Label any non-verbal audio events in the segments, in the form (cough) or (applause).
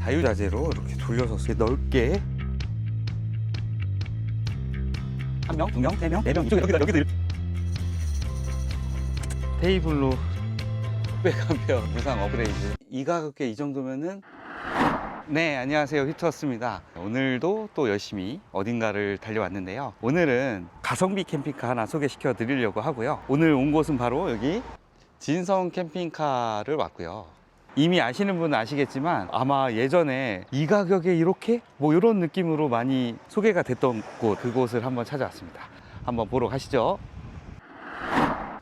자유자재로 이렇게 돌려서 이렇게 넓게. 한 명, 두 명, 세 명, 네 명, 이쪽에 여기다 여기도 이렇게. 테이블로. 600A 무상 업그레이드. 이 가격에 이 정도면은. 네 안녕하세요. 휘트웠습니다. 오늘도 또 열심히 어딘가를 달려왔는데요. 오늘은 가성비 캠핑카 하나 소개시켜 드리려고 하고요. 오늘 온 곳은 바로 여기 진성 캠핑카를 왔고요 이미 아시는 분은 아시겠지만 아마 예전에 이 가격에 이렇게 뭐 이런 느낌으로 많이 소개가 됐던 곳 그곳을 한번 찾아왔습니다 한번 보러 가시죠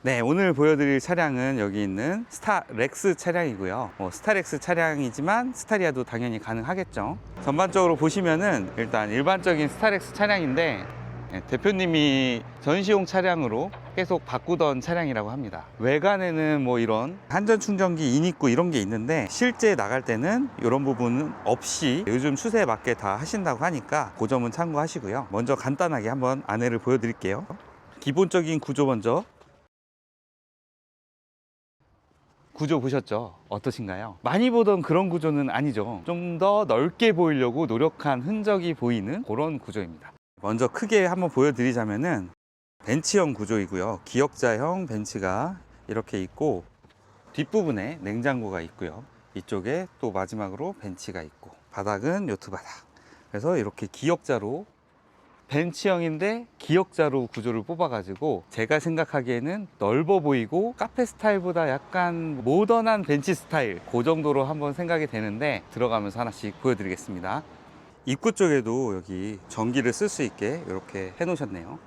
네, 오늘 보여드릴 차량은 여기 있는 스타렉스 차량이고요. 뭐 스타렉스 차량이지만 스타리아도 당연히 가능하겠죠. 전반적으로 보시면은 일단 일반적인 스타렉스 차량인데 네, 대표님이 전시용 차량으로 계속 바꾸던 차량이라고 합니다. 외관에는 뭐 이런 한전 충전기 인입구 이런 게 있는데 실제 나갈 때는 이런 부분은 없이 요즘 추세에 맞게 다 하신다고 하니까 그 점은 참고하시고요. 먼저 간단하게 한번 안내를 보여드릴게요. 기본적인 구조 먼저 구조 보셨죠? 어떠신가요? 많이 보던 그런 구조는 아니죠. 좀 더 넓게 보이려고 노력한 흔적이 보이는 그런 구조입니다. 먼저 크게 한번 보여드리자면은 벤치형 구조이고요. 기역자형 벤치가 이렇게 있고 뒷부분에 냉장고가 있고요. 이쪽에 또 마지막으로 벤치가 있고 바닥은 요트 바닥. 그래서 이렇게 기역자로 벤치형인데 기역자로 구조를 뽑아가지고 제가 생각하기에는 넓어 보이고 카페 스타일보다 약간 모던한 벤치 스타일 그 정도로 한번 생각이 되는데 들어가면서 하나씩 보여드리겠습니다. 입구 쪽에도 여기 전기를 쓸 수 있게 이렇게 해 놓으셨네요.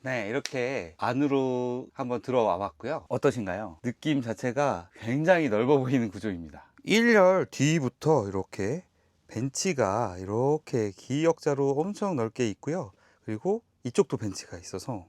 네, 이렇게 안으로 한번 들어와 봤고요. 어떠신가요? 느낌 자체가 굉장히 넓어 보이는 구조입니다. 1열 뒤부터 이렇게 벤치가 이렇게 기역자로 엄청 넓게 있고요. 그리고 이쪽도 벤치가 있어서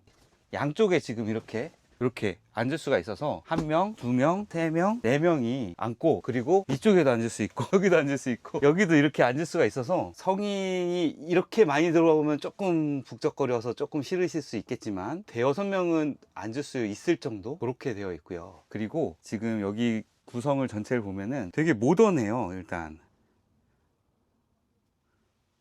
양쪽에 지금 이렇게 이렇게 앉을 수가 있어서 한 명, 두 명, 세 명, 네 명이 앉고 그리고 이쪽에도 앉을 수 있고 (laughs) 여기도 앉을 수 있고 여기도 이렇게 앉을 수가 있어서 성인이 이렇게 많이 들어오면 조금 북적거려서 조금 싫으실 수 있겠지만 대여섯 명은 앉을 수 있을 정도 그렇게 되어 있고요. 그리고 지금 여기 구성을 전체를 보면은 되게 모던해요. 일단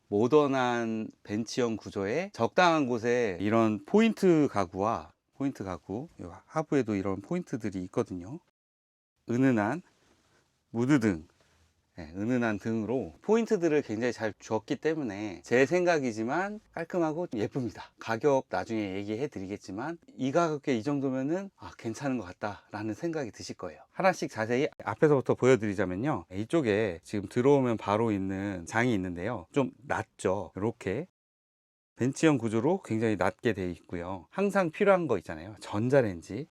모던한 벤치형 구조에 적당한 곳에 이런 포인트 가구와 포인트 가구 요 하부에도 이런 포인트들이 있거든요. 은은한 무드등 네, 은은한 등으로 포인트들을 굉장히 잘 주었기 때문에 제 생각이지만 깔끔하고 예쁩니다 가격 나중에 얘기해 드리겠지만 이 가격에 이 정도면은 아, 괜찮은 것 같다 라는 생각이 드실 거예요 하나씩 자세히 앞에서부터 보여드리자면요 이쪽에 지금 들어오면 바로 있는 장이 있는데요 좀 낮죠 이렇게 벤치형 구조로 굉장히 낮게 되어 있고요. 항상 필요한 거 있잖아요. 전자레인지.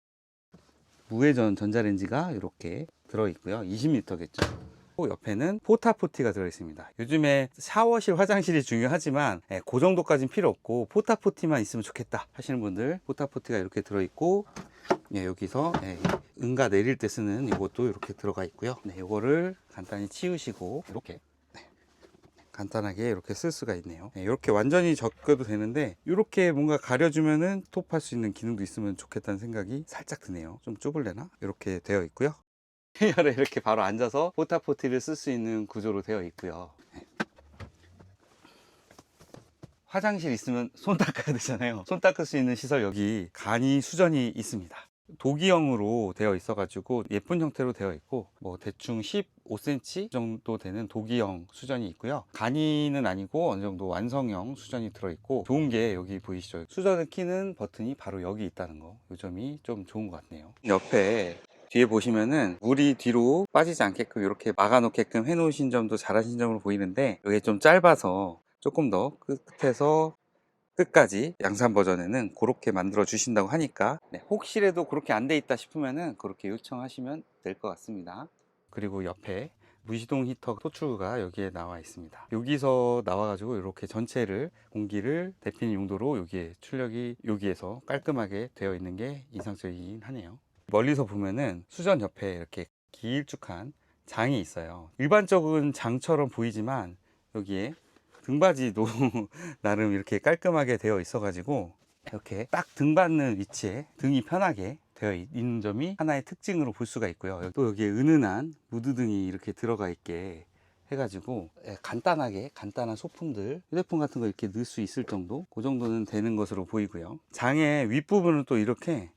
무회전 전자레인지가 이렇게 들어 있고요. 20리터겠죠. 옆에는 포타포티가 들어 있습니다. 요즘에 샤워실, 화장실이 중요하지만 예, 그 정도까지는 필요 없고 포타포티만 있으면 좋겠다 하시는 분들 포타포티가 이렇게 들어 있고 예, 여기서 예, 응가 내릴 때 쓰는 이것도 이렇게 들어가 있고요. 네, 이거를 간단히 치우시고 이렇게 간단하게 이렇게 쓸 수가 있네요 네, 이렇게 완전히 적혀도 되는데 이렇게 뭔가 가려주면은 톱할 수 있는 기능도 있으면 좋겠다는 생각이 살짝 드네요 좀 좁을래나? 이렇게 되어 있고요 헤어에 (laughs) 이렇게 바로 앉아서 포타포티를 쓸 수 있는 구조로 되어 있고요. 네. 화장실 있으면 손 닦아야 되잖아요. 손 닦을 수 있는 시설 여기 간이 수전이 있습니다. 도기형으로 되어 있어 가지고 예쁜 형태로 되어 있고 뭐 대충 15cm 정도 되는 도기형 수전이 있고요. 간이는 아니고 어느 정도 완성형 수전이 들어 있고 좋은 게 여기 보이시죠? 수전을 키는 버튼이 바로 여기 있다는 거이 점이 좀 좋은 것 같네요. 옆에 뒤에 보시면은 물이 뒤로 빠지지 않게끔 이렇게 막아 놓게끔 해 놓으신 점도 잘하신 점으로 보이는데 이게 좀 짧아서 조금 더 끝에서 끝까지 양산 버전에는 그렇게 만들어 주신다고 하니까 네, 혹시라도 그렇게 안 돼 있다 싶으면은 그렇게 요청하시면 될 것 같습니다. 그리고 옆에 무시동 히터 토출구가 여기에 나와 있습니다. 여기서 나와 가지고 이렇게 전체를 공기를 데피는 용도로 여기에 출력이 여기에서 깔끔하게 되어 있는 게 인상적이긴 하네요 멀리서 보면은 수전 옆에 이렇게 길쭉한 장이 있어요 일반적인 장처럼 보이지만 여기에 등받이도 (laughs) 나름 이렇게 깔끔하게 되어 있어 가지고 이렇게 딱 등 받는 위치에 등이 편하게 되어 있- 있는 점이 하나의 특징으로 볼 수가 있고요. 또 여기에 은은한 무드등이 이렇게 들어가 있게 해가지고 예, 간단하게 간단한 소품들 휴대폰 같은 거 이렇게 넣을 수 있을 정도 그 정도는 되는 것으로 보이고요. 장의 윗부분은 또 이렇게 예,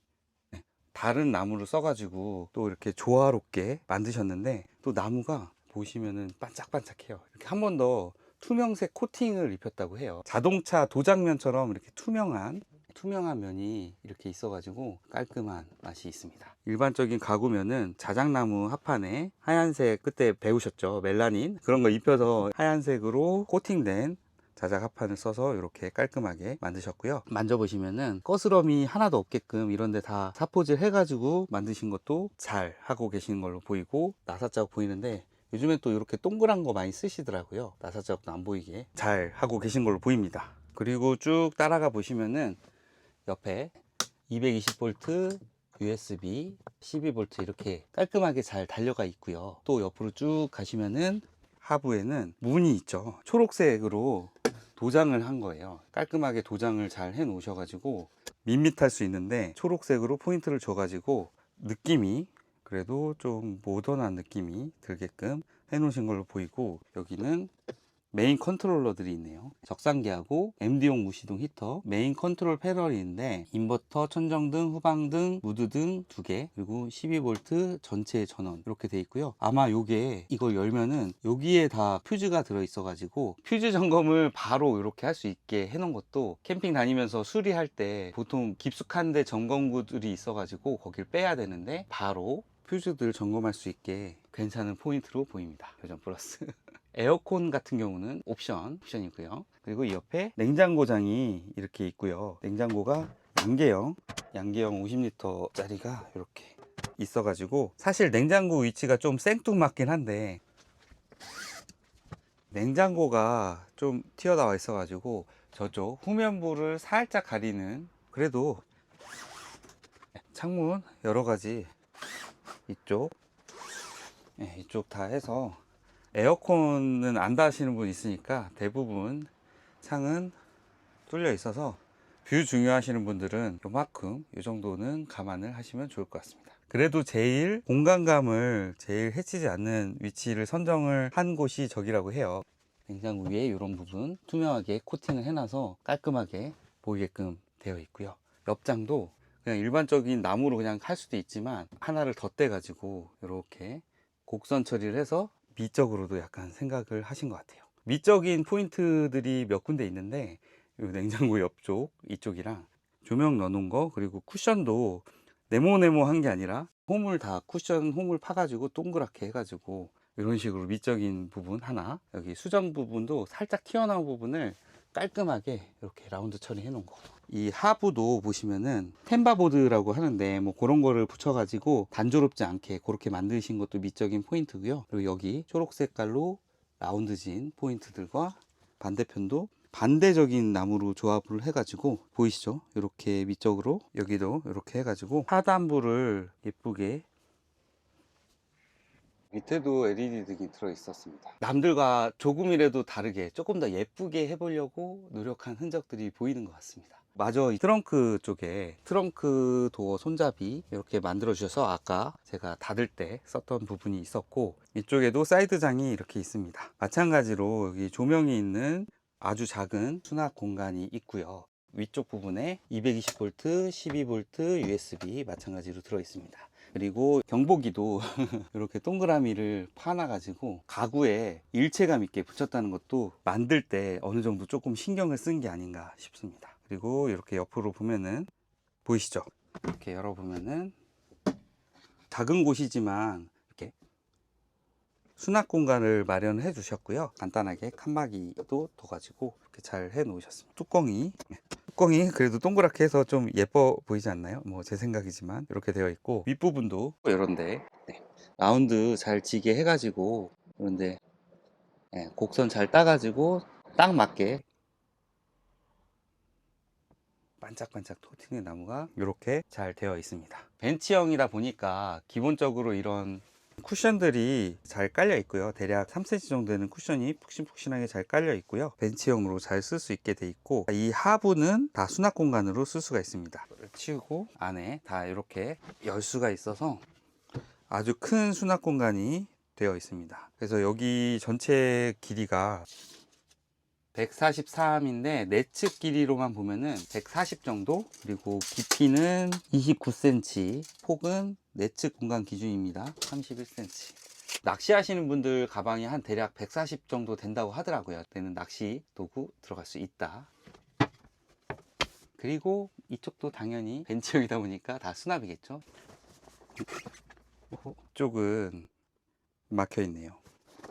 다른 나무를 써가지고 또 이렇게 조화롭게 만드셨는데 또 나무가 보시면은 반짝반짝해요. 이렇게 한 번 더 투명색 코팅을 입혔다고 해요. 자동차 도장면처럼 이렇게 투명한 투명한 면이 이렇게 있어가지고 깔끔한 맛이 있습니다. 일반적인 가구면은 자작나무 합판에 하얀색 그때 배우셨죠 멜라닌 그런 거 입혀서 하얀색으로 코팅된 자작 합판을 써서 이렇게 깔끔하게 만드셨고요. 만져보시면은 거스럼이 하나도 없게끔 이런데 다 사포질 해가지고 만드신 것도 잘 하고 계시는 걸로 보이고 나사 자국 보이는데 요즘엔 또 이렇게 동그란 거 많이 쓰시더라고요. 나사 자국도 안 보이게 잘 하고 계신 걸로 보입니다. 그리고 쭉 따라가 보시면은 옆에 220V USB 12V 이렇게 깔끔하게 잘 달려가 있고요. 또 옆으로 쭉 가시면은 하부에는 문이 있죠. 초록색으로 도장을 한 거예요. 깔끔하게 도장을 잘 해 놓으셔 가지고 밋밋할 수 있는데 초록색으로 포인트를 줘 가지고 느낌이 그래도 좀 모던한 느낌이 들게끔 해 놓으신 걸로 보이고 여기는 메인 컨트롤러들이 있네요. 적상기하고 MD용 무시동 히터, 메인 컨트롤 패널이 있는데 인버터, 천정등, 후방등, 무드등 두 개, 그리고 12V 전체 전원 이렇게 돼 있고요. 아마 요게 이걸 열면은 여기에 다 퓨즈가 들어 있어 가지고 퓨즈 점검을 바로 이렇게 할 수 있게 해 놓은 것도 캠핑 다니면서 수리할 때 보통 깊숙한 데 점검구들이 있어 가지고 거길 빼야 되는데 바로 퓨즈들 점검할 수 있게 괜찮은 포인트로 보입니다. 요즘 플러스. (laughs) 에어컨 같은 경우는 옵션, 옵션이고요. 그리고 이 옆에 냉장고장이 이렇게 있고요. 냉장고가 양계형, 양계형 50리터 짜리가 이렇게 있어 가지고 사실 냉장고 위치가 좀 생뚱맞긴 한데 냉장고가 좀 튀어나와 있어 가지고 저쪽 후면부를 살짝 가리는 그래도 창문 여러 가지 이쪽 네, 이쪽 다 해서 에어컨은 안 다시는 분 있으니까 대부분 창은 뚫려 있어서 뷰 중요하시는 분들은 요만큼 이 정도는 감안을 하시면 좋을 것 같습니다. 그래도 제일 공간감을 제일 해치지 않는 위치를 선정을 한 곳이 저기라고 해요. 냉장고 위에 이런 부분 투명하게 코팅을 해놔서 깔끔하게 보이게끔 되어 있고요. 옆장도 그냥 일반적인 나무로 그냥 할 수도 있지만 하나를 덧대 가지고 이렇게 곡선 처리를 해서 미적으로도 약간 생각을 하신 것 같아요. 미적인 포인트들이 몇 군데 있는데 이 냉장고 옆쪽 이쪽이랑 조명 넣어놓은 거 그리고 쿠션도 네모네모 한 게 아니라 홈을 다 쿠션 홈을 파가지고 동그랗게 해가지고 이런 식으로 미적인 부분 하나 여기 수정 부분도 살짝 튀어나온 부분을 깔끔하게 이렇게 라운드 처리해 놓은 거. 이 하부도 보시면은 템바보드라고 하는데 뭐 그런 거를 붙여 가지고 단조롭지 않게 그렇게 만드신 것도 미적인 포인트고요. 그리고 여기 초록 색깔로 라운드진 포인트들과 반대편도 반대적인 나무로 조합을 해가지고 보이시죠? 이렇게 미적으로 여기도 이렇게 해가지고 하단부를 예쁘게 밑에도 LED 등이 들어 있었습니다. 남들과 조금이라도 다르게 조금 더 예쁘게 해보려고 노력한 흔적들이 보이는 것 같습니다. 마저 이 트렁크 쪽에 트렁크 도어 손잡이 이렇게 만들어 주셔서 아까 제가 닫을 때 썼던 부분이 있었고 이쪽에도 사이드장이 이렇게 있습니다. 마찬가지로 여기 조명이 있는 아주 작은 수납 공간이 있고요. 위쪽 부분에 220V, 12V USB 마찬가지로 들어 있습니다. 그리고 경보기도 (laughs) 이렇게 동그라미를 파놔 가지고 가구에 일체감 있게 붙였다는 것도 만들 때 어느 정도 조금 신경을 쓴 게 아닌가 싶습니다. 그리고 이렇게 옆으로 보면은 보이시죠? 이렇게 열어보면은 작은 곳이지만 수납 공간을 마련해 주셨고요. 간단하게 칸막이도 둬가지고 이렇게 잘 해 놓으셨습니다. 뚜껑이 뚜껑이 그래도 동그랗게 해서 좀 예뻐 보이지 않나요? 뭐 제 생각이지만 이렇게 되어 있고 윗부분도 이런데 네. 라운드 잘 지게 해가지고 이런데 네, 곡선 잘 따가지고 딱 맞게 반짝반짝 토팅의 나무가 이렇게 잘 되어 있습니다. 벤치형이다 보니까 기본적으로 이런 쿠션들이 잘 깔려 있고요. 대략 3cm 정도 되는 쿠션이 푹신푹신하게 잘 깔려 있고요. 벤치형으로 잘 쓸 수 있게 돼 있고 이 하부는 다 수납 공간으로 쓸 수가 있습니다. 치우고 안에 다 이렇게 열 수가 있어서 아주 큰 수납 공간이 되어 있습니다. 그래서 여기 전체 길이가 143인데 내측 길이로만 보면은 140 정도 그리고 깊이는 29cm 폭은 내측 공간 기준입니다. 31cm 낚시하시는 분들 가방이 한 대략 140 정도 된다고 하더라고요. 때는 낚시 도구 들어갈 수 있다. 그리고 이쪽도 당연히 벤치형이다 보니까 다 수납이겠죠? 이쪽은 막혀 있네요.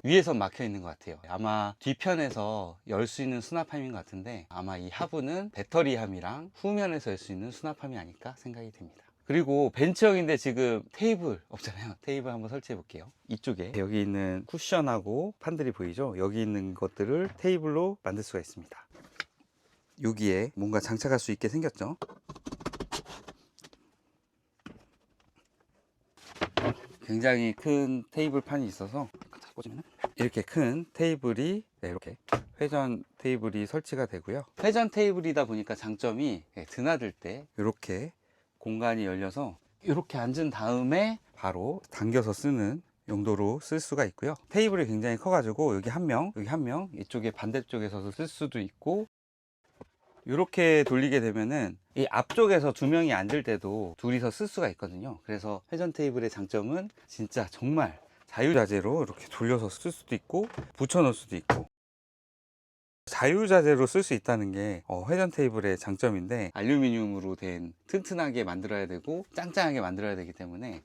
위에선 막혀 있는 것 같아요. 아마 뒤편에서 열 수 있는 수납함인 것 같은데 아마 이 하부는 배터리함이랑 후면에서 열 수 있는 수납함이 아닐까 생각이 됩니다. 그리고 벤치형인데 지금 테이블 없잖아요. (laughs) 테이블 한번 설치해 볼게요. 이쪽에 여기 있는 쿠션하고 판들이 보이죠? 여기 있는 것들을 테이블로 만들 수가 있습니다. 여기에 뭔가 장착할 수 있게 생겼죠? 굉장히 큰 테이블 판이 있어서 꽂으면 이렇게 큰 테이블이 네, 이렇게 회전 테이블이 설치가 되고요. 회전 테이블이다 보니까 장점이 예, 드나들 때 이렇게 공간이 열려서 이렇게 앉은 다음에 바로 당겨서 쓰는 용도로 쓸 수가 있고요. 테이블이 굉장히 커가지고 여기 한 명, 여기 한 명, 이쪽에 반대쪽에서도 쓸 수도 있고 이렇게 돌리게 되면은 이 앞쪽에서 두 명이 앉을 때도 둘이서 쓸 수가 있거든요. 그래서 회전 테이블의 장점은 진짜 정말 자유자재로 이렇게 돌려서 쓸 수도 있고 붙여 놓을 수도 있고 자유자재로 쓸 수 있다는 게 어, 회전 테이블의 장점인데 알루미늄으로 된 튼튼하게 만들어야 되고 짱짱하게 만들어야 되기 때문에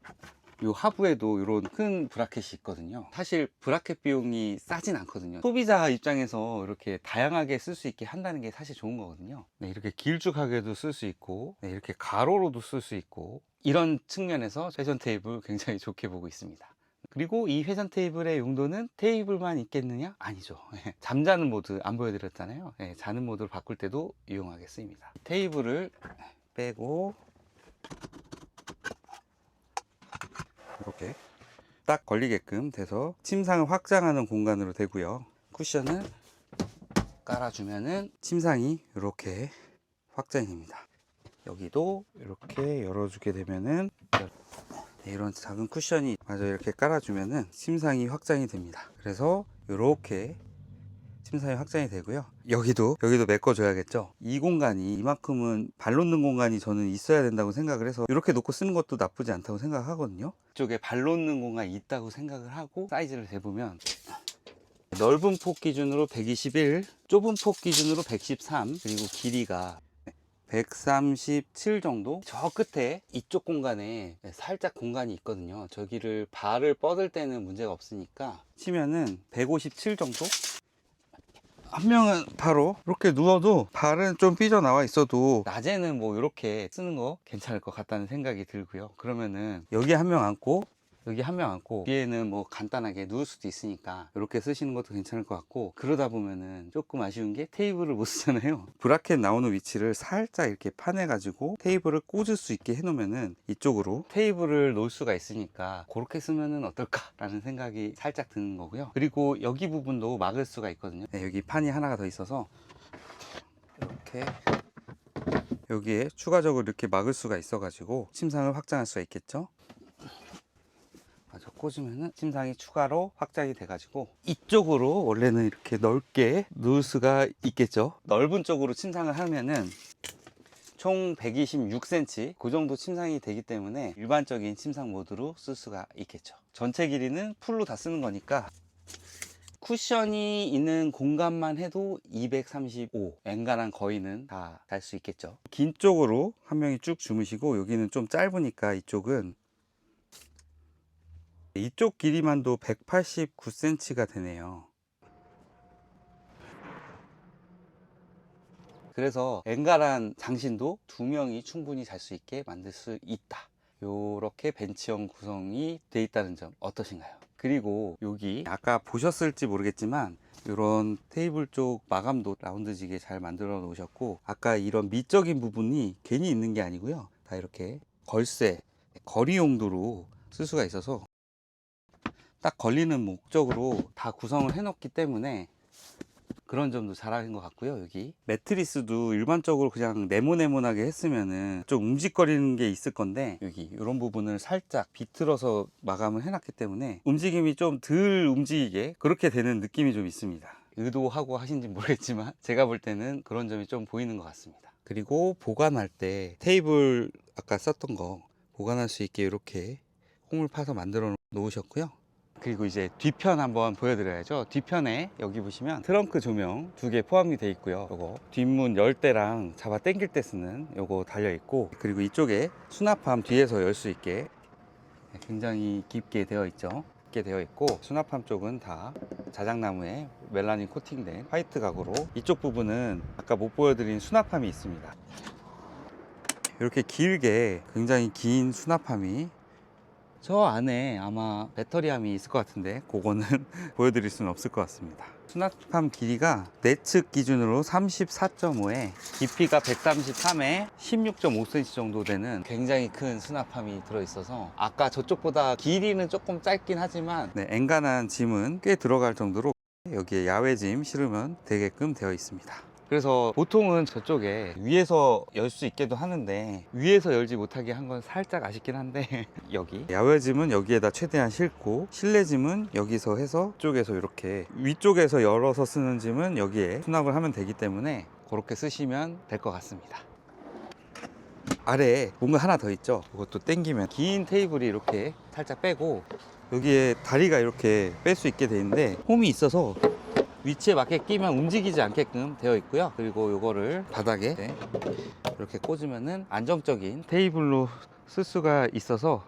이 하부에도 이런 큰 브라켓이 있거든요. 사실 브라켓 비용이 싸진 않거든요. 소비자 입장에서 이렇게 다양하게 쓸 수 있게 한다는 게 사실 좋은 거거든요. 네, 이렇게 길쭉하게도 쓸 수 있고 네, 이렇게 가로로도 쓸 수 있고 이런 측면에서 회전 테이블 굉장히 좋게 보고 있습니다 그리고 이 회전 테이블의 용도는 테이블만 있겠느냐? 아니죠. 잠자는 모드 안 보여드렸잖아요. 예, 자는 모드를 바꿀 때도 이용하게 쓰입니다. 테이블을 빼고 이렇게 딱 걸리게끔 돼서 침상을 확장하는 공간으로 되고요. 쿠션을 깔아주면은 침상이 이렇게 확장이 됩니다. 여기도 이렇게 열어주게 되면은 네, 이런 작은 쿠션이 마저 이렇게 깔아주면은 침상이 확장이 됩니다. 그래서 이렇게 침상이 확장이 되고요. 여기도 여기도 메꿔줘야겠죠. 이 공간이 이만큼은 발 놓는 공간이 저는 있어야 된다고 생각을 해서 이렇게 놓고 쓰는 것도 나쁘지 않다고 생각하거든요. 이쪽에 발 놓는 공간이 있다고 생각을 하고 사이즈를 재보면 넓은 폭 기준으로 121, 좁은 폭 기준으로 113, 그리고 길이가 137 정도? 저 끝에 이쪽 공간에 살짝 공간이 있거든요. 저기를 발을 뻗을 때는 문제가 없으니까 치면은 157 정도? 한 명은 바로 이렇게 누워도 발은 좀 삐져나와 있어도 낮에는 뭐 이렇게 쓰는 거 괜찮을 것 같다는 생각이 들고요. 그러면은 여기 한 명 앉고 여기 한 명 앉고 뒤에는 뭐 간단하게 누울 수도 있으니까 이렇게 쓰시는 것도 괜찮을 것 같고 그러다 보면은 조금 아쉬운 게 테이블을 못 쓰잖아요. (laughs) 브라켓 나오는 위치를 살짝 이렇게 파내 가지고 테이블을 꽂을 수 있게 해 놓으면은 이쪽으로 테이블을 놓을 수가 있으니까 그렇게 쓰면은 어떨까 라는 생각이 살짝 드는 거고요. 그리고 여기 부분도 막을 수가 있거든요. 네, 여기 판이 하나가 더 있어서 이렇게 여기에 추가적으로 이렇게 막을 수가 있어 가지고 침상을 확장할 수가 있겠죠 꽂으면은 침상이 추가로 확장이 돼가지고 이쪽으로 원래는 이렇게 넓게 누울 수가 있겠죠? 넓은 쪽으로 침상을 하면은 총 126cm 그 정도 침상이 되기 때문에 일반적인 침상 모드로 쓸 수가 있겠죠. 전체 길이는 풀로 다 쓰는 거니까 쿠션이 있는 공간만 해도 235 엔간한 거의는 다 잘 수 있겠죠. 긴 쪽으로 한 명이 쭉 주무시고 여기는 좀 짧으니까 이쪽은 이쪽 길이만도 189cm가 되네요. 그래서 엔간한 장신도 두 명이 충분히 잘 수 있게 만들 수 있다. 요렇게 벤치형 구성이 돼 있다는 점 어떠신가요? 그리고 여기 아까 보셨을지 모르겠지만 이런 테이블 쪽 마감도 라운드지게 잘 만들어 놓으셨고 아까 이런 미적인 부분이 괜히 있는 게 아니고요 다 이렇게 걸쇠 거리 용도로 쓸 수가 있어서 딱 걸리는 목적으로 다 구성을 해놓기 때문에 그런 점도 잘하는 것 같고요 여기. 매트리스도 일반적으로 그냥 네모네모나게 했으면은 좀 움직거리는 게 있을 건데 여기 이런 부분을 살짝 비틀어서 마감을 해놨기 때문에 움직임이 좀 덜 움직이게 그렇게 되는 느낌이 좀 있습니다. 의도하고 하신지 모르겠지만 제가 볼 때는 그런 점이 좀 보이는 것 같습니다. 그리고 보관할 때 테이블 아까 썼던 거 보관할 수 있게 이렇게 홈을 파서 만들어 놓으셨고요 그리고 이제 뒤편 한번 보여드려야죠. 뒤편에 여기 보시면 트렁크 조명 두 개 포함이 되어 있고요. 요거 뒷문 열 때랑 잡아 당길 때 쓰는 요거 달려 있고 그리고 이쪽에 수납함 뒤에서 열 수 있게 굉장히 깊게 되어 있죠. 깊게 되어 있고 수납함 쪽은 다 자작나무에 멜라닌 코팅된 화이트 가구로 이쪽 부분은 아까 못 보여드린 수납함이 있습니다. 이렇게 길게 굉장히 긴 수납함이 저 안에 아마 배터리함이 있을 것 같은데 그거는 (laughs) 보여드릴 수는 없을 것 같습니다. 수납함 길이가 내측 기준으로 34.5에 깊이가 133에 16.5cm 정도 되는 굉장히 큰 수납함이 들어있어서 아까 저쪽보다 길이는 조금 짧긴 하지만 네, 엔간한 짐은 꽤 들어갈 정도로 여기에 야외 짐 실으면 되게끔 되어 있습니다 그래서 보통은 저쪽에 위에서 열 수 있게도 하는데 위에서 열지 못하게 한 건 살짝 아쉽긴 한데 (laughs) 여기. 야외 짐은 여기에다 최대한 싣고 실내 짐은 여기서 해서 쪽에서 이렇게 위쪽에서 열어서 쓰는 짐은 여기에 수납을 하면 되기 때문에 그렇게 쓰시면 될 것 같습니다. 아래에 뭔가 하나 더 있죠? 이것도 당기면 긴 테이블이 이렇게 살짝 빼고 여기에 다리가 이렇게 뺄 수 있게 돼 있는데 홈이 있어서 위치에 맞게 끼면 움직이지 않게끔 되어 있고요. 그리고 이거를 바닥에 네, 이렇게 꽂으면은 안정적인 테이블로 쓸 수가 있어서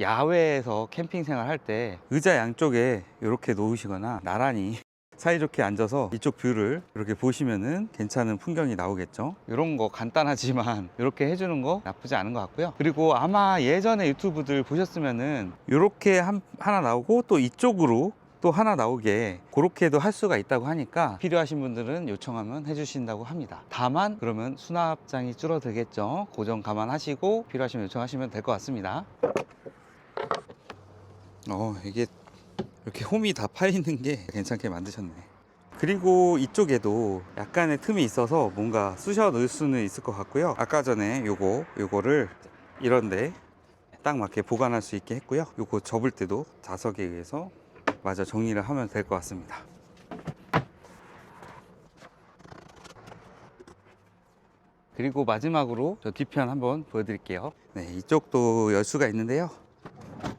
야외에서 캠핑 생활 할 때 의자 양쪽에 이렇게 놓으시거나 나란히 (laughs) 사이좋게 앉아서 이쪽 뷰를 이렇게 보시면은 괜찮은 풍경이 나오겠죠. 이런 거 간단하지만 (laughs) 이렇게 해주는 거 나쁘지 않은 것 같고요. 그리고 아마 예전에 유튜브들 보셨으면은 이렇게 한, 하나 나오고 또 이쪽으로 또 하나 나오게 그렇게도 할 수가 있다고 하니까 필요하신 분들은 요청하면 해주신다고 합니다. 다만 그러면 수납장이 줄어들겠죠. 고정 감안하시고 필요하시면 요청하시면 될 것 같습니다. 어 이게 이렇게 홈이 다파 있는 게 괜찮게 만드셨네. 그리고 이쪽에도 약간의 틈이 있어서 뭔가 쑤셔 넣을 수는 있을 것 같고요. 아까 전에 요거 요거를 이런데 딱 맞게 보관할 수 있게 했고요. 요거 접을 때도 자석에 의해서 마저 정리를 하면 될 것 같습니다. 그리고 마지막으로 저 뒤편 한번 보여드릴게요. 네, 이쪽도 열 수가 있는데요.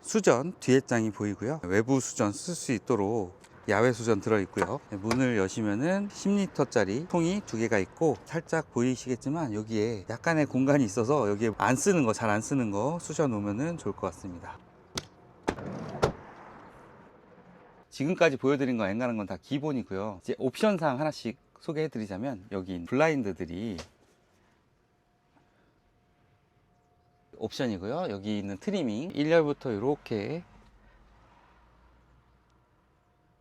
수전 뒤에 장이 보이고요. 외부 수전 쓸 수 있도록 야외 수전 들어 있고요. 네, 문을 여시면은 10리터짜리 통이 두 개가 있고 살짝 보이시겠지만 여기에 약간의 공간이 있어서 여기에 안 쓰는 거 잘 안 쓰는 거 쑤셔 놓으면 좋을 것 같습니다. 지금까지 보여드린 거 엔간한 건 다 기본이고요. 이제 옵션상 하나씩 소개해 드리자면 여기 블라인드들이 옵션이고요. 여기 있는 트리밍 1열부터 이렇게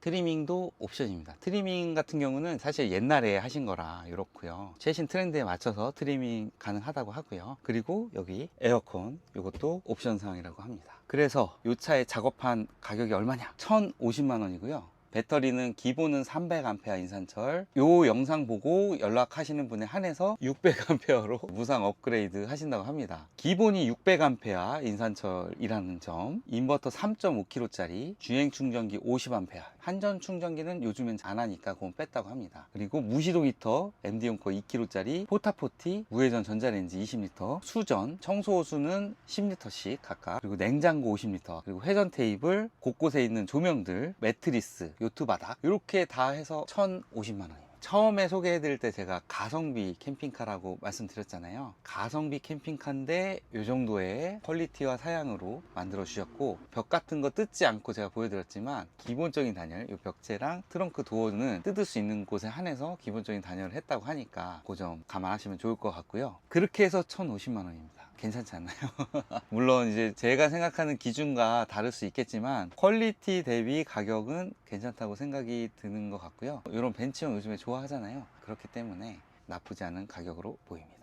트리밍도 옵션입니다. 트리밍 같은 경우는 사실 옛날에 하신 거라 이렇고요. 최신 트렌드에 맞춰서 트리밍 가능하다고 하고요. 그리고 여기 에어컨 이것도 옵션 사항이라고 합니다. 그래서 이 차에 작업한 가격이 얼마냐? 1,050만 원이고요. 배터리는 기본은 300A 인산철. 요 영상 보고 연락하시는 분에 한해서 600A로 (laughs) 무상 업그레이드 하신다고 합니다. 기본이 600A 인산철이라는 점. 인버터 3.5kg짜리 주행 충전기 50A. 한전 충전기는 요즘엔 안 하니까 그건 뺐다고 합니다. 그리고 무시동 히터 MD용 거 2kg짜리 포타포티 무회전 전자레인지 20L 수전 청소 호수는 10L씩 각각 그리고 냉장고 50L 그리고 회전 테이블 곳곳에 있는 조명들 매트리스 요트 바닥 이렇게 다 해서 1,050만 원입니다. 처음에 소개해드릴 때 제가 가성비 캠핑카라고 말씀드렸잖아요. 가성비 캠핑카인데 이 정도의 퀄리티와 사양으로 만들어 주셨고 벽 같은 거 뜯지 않고 제가 보여드렸지만 기본적인 단열, 이 벽체랑 트렁크 도어는 뜯을 수 있는 곳에 한해서 기본적인 단열을 했다고 하니까 그 점 감안하시면 좋을 것 같고요. 그렇게 해서 1,050만 원입니다. 괜찮지 않나요? (laughs) 물론 이제 제가 생각하는 기준과 다를 수 있겠지만 퀄리티 대비 가격은 괜찮다고 생각이 드는 것 같고요. 이런 벤치형 요즘에 좋아하잖아요. 그렇기 때문에 나쁘지 않은 가격으로 보입니다.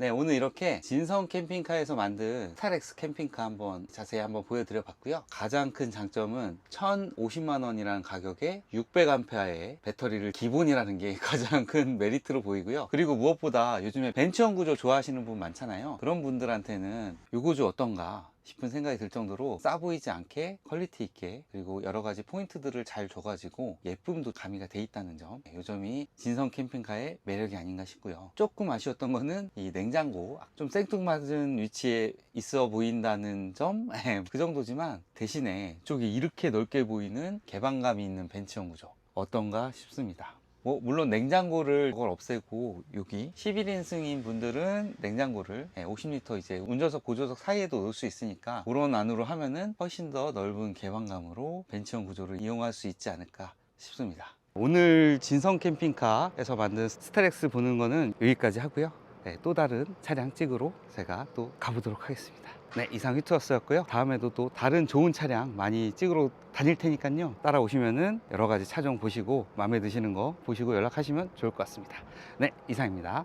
네, 오늘 이렇게 진성 캠핑카에서 만든 스타렉스 캠핑카 한번 자세히 한번 보여드려 봤고요. 가장 큰 장점은 1,050만 원이라는 가격에 600A의 배터리를 기본이라는 게 (laughs) 가장 큰 메리트로 보이고요. 그리고 무엇보다 요즘에 벤치형 구조 좋아하시는 분 많잖아요. 그런 분들한테는 요 구조 어떤가 싶은 생각이 들 정도로 싸 보이지 않게 퀄리티 있게 그리고 여러 가지 포인트들을 잘 줘가지고 예쁨도 가미가 돼 있다는 점. 이 점이 진성 캠핑카의 매력이 아닌가 싶고요. 조금 아쉬웠던 거는 이 냉장고 좀 생뚱맞은 위치에 있어 보인다는 점. (laughs) 그 정도지만 대신에 쪽이 이렇게 넓게 보이는 개방감이 있는 벤치형 구조 어떤가 싶습니다. 뭐 물론 냉장고를 그걸 없애고 여기 11인승인 분들은 냉장고를 50리터 이제 운전석 보조석 사이에도 놓을 수 있으니까 그런 안으로 하면은 훨씬 더 넓은 개방감으로 벤치형 구조를 이용할 수 있지 않을까 싶습니다. 오늘 진성 캠핑카에서 만든 스타렉스 보는 거는 여기까지 하고요. 네, 또 다른 차량 찍으러 제가 또 가보도록 하겠습니다. 네, 이상 휘투어스였고요. 다음에도 또 다른 좋은 차량 많이 찍으러 다닐 테니까요. 따라오시면은 여러 가지 차종 보시고 마음에 드시는 거 보시고 연락하시면 좋을 것 같습니다. 네, 이상입니다.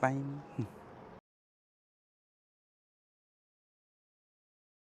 빠잉.